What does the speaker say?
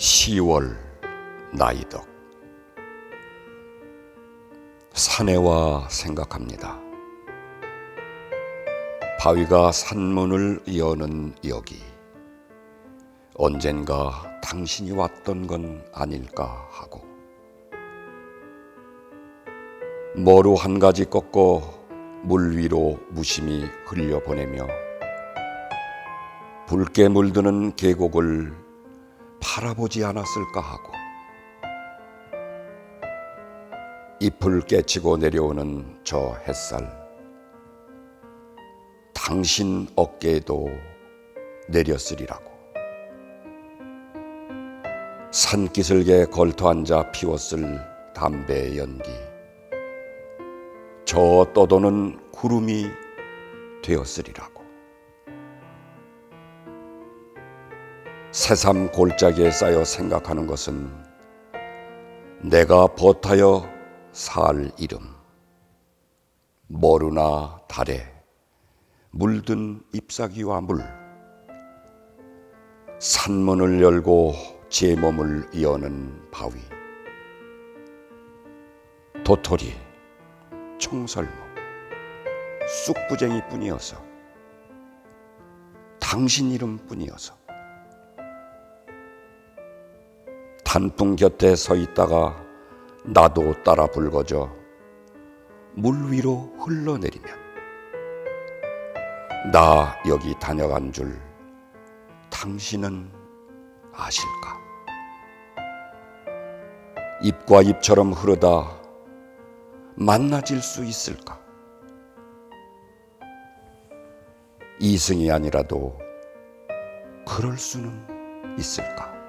10월 나이덕. 산에와 생각합니다. 바위가 산문을 여는 여기. 언젠가 당신이 왔던 건 아닐까 하고. 머루 한 가지 꺾어 물 위로 무심히 흘려보내며 붉게 물드는 계곡을 바라보지 않았을까 하고 잎을 깨치고 내려오는 저 햇살 당신 어깨에도 내렸으리라고. 산기슭에 걸터앉아 피웠을 담배의 연기 저 떠도는 구름이 되었으리라고 새삼 골짜기에 쌓여 생각하는 것은 내가 버타여 살 이름. 머루나 달에 물든 잎사귀와 물. 산문을 열고 제 몸을 여는 바위. 도토리 총설모 쑥부쟁이 뿐이어서 당신 이름 뿐이어서 단풍 곁에 서 있다가 나도 따라 붉어져 물 위로 흘러내리면 나 여기 다녀간 줄 당신은 아실까? 잎과 잎처럼 흐르다 만나질 수 있을까? 이승이 아니라도 그럴 수는 있을까?